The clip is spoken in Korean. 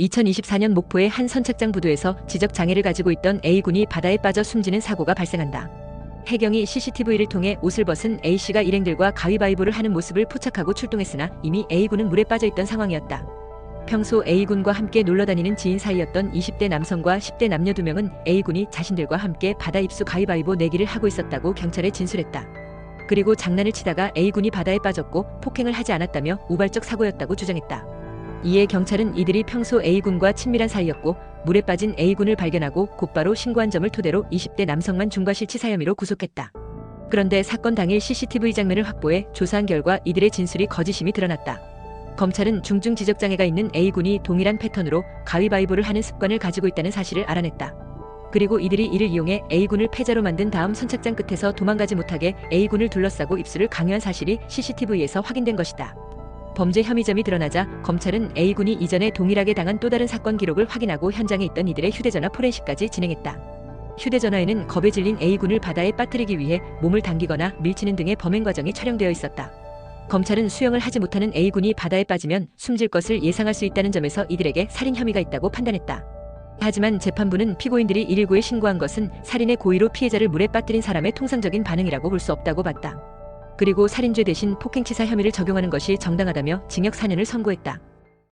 2024년 목포의 한 선착장 부두에서 지적 장애를 가지고 있던 A군이 바다에 빠져 숨지는 사고가 발생한다. 해경이 CCTV를 통해 옷을 벗은 A씨가 일행들과 가위바위보를 하는 모습을 포착하고 출동했으나 이미 A군은 물에 빠져 있던 상황이었다. 평소 A군과 함께 놀러 다니는 지인 사이였던 20대 남성과 10대 남녀 두 명은 A군이 자신들과 함께 바다 입수 가위바위보 내기를 하고 있었다고 경찰에 진술했다. 그리고 장난을 치다가 A군이 바다에 빠졌고 폭행을 하지 않았다며 우발적 사고였다고 주장했다. 이에 경찰은 이들이 평소 A군과 친밀한 사이였고 물에 빠진 A군을 발견하고 곧바로 신고한 점을 토대로 20대 남성만 중과실치사 혐의로 구속했다. 그런데 사건 당일 CCTV 장면을 확보해 조사한 결과 이들의 진술이 거짓임이 드러났다. 검찰은 중증 지적장애가 있는 A군이 동일한 패턴으로 가위바위보를 하는 습관을 가지고 있다는 사실을 알아냈다. 그리고 이들이 이를 이용해 A군을 패자로 만든 다음 선착장 끝에서 도망가지 못하게 A군을 둘러싸고 입술을 강요한 사실이 CCTV에서 확인된 것이다. 범죄 혐의점이 드러나자 검찰은 A군이 이전에 동일하게 당한 또 다른 사건 기록을 확인하고 현장에 있던 이들의 휴대전화 포렌식까지 진행했다. 휴대전화에는 겁에 질린 A군을 바다에 빠뜨리기 위해 몸을 당기거나 밀치는 등의 범행 과정이 촬영되어 있었다. 검찰은 수영을 하지 못하는 A군이 바다에 빠지면 숨질 것을 예상할 수 있다는 점에서 이들에게 살인 혐의가 있다고 판단했다. 하지만 재판부는 피고인들이 119에 신고한 것은 살인의 고의로 피해자를 물에 빠뜨린 사람의 통상적인 반응이라고 볼 수 없다고 봤다. 그리고 살인죄 대신 폭행치사 혐의를 적용하는 것이 정당하다며 징역 4년을 선고했다.